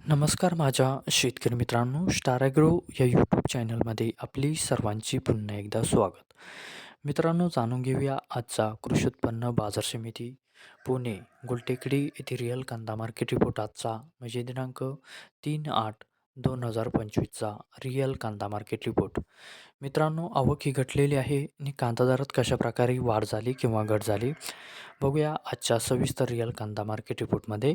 नमस्कार माझ्या शेतकरी मित्रांनो स्टार ॲग्रो या यूट्यूब चॅनलमध्ये आपली सर्वांची पुन्हा एकदा स्वागत. मित्रांनो जाणून घेऊया आजचा कृषी उत्पन्न बाजार समिती पुणे गुलटेकडी येथे रिअल कांदा मार्केट रिपोर्ट आजचा म्हणजे दिनांक तीन आठ दोन हजार पंचवीसचा रिअल कांदा मार्केट रिपोर्ट मित्रांनो आवक ही घटलेली आहे आणि कांदा दरात कशाप्रकारे वाढ झाली किंवा घट झाली बघूया आजच्या सविस्तर रिअल कांदा मार्केट रिपोर्टमध्ये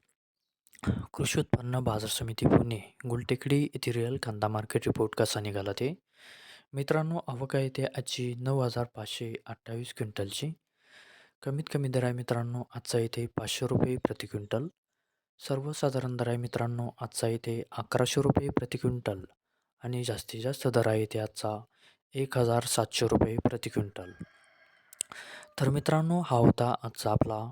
कृषी उत्पन्न बाजार समिती पुणे गुलटेकडी येथे रिअल कांदा मार्केट रिपोर्ट कसा निघाला ते? मित्रांनो आवक आहे ते आजची नऊ हजार पाचशे अठ्ठावीस क्विंटलची. कमीत कमी दर आहे मित्रांनो आजचा इथे पाचशे रुपये प्रति क्विंटल. सर्वसाधारण दर आहे मित्रांनो आजचा इथे अकराशे रुपये प्रति क्विंटल. आणि जास्तीत जास्त दर आहे इथे आजचा एक हजार सातशे रुपये प्रति क्विंटल. तर मित्रांनो हा होता आजचा आपला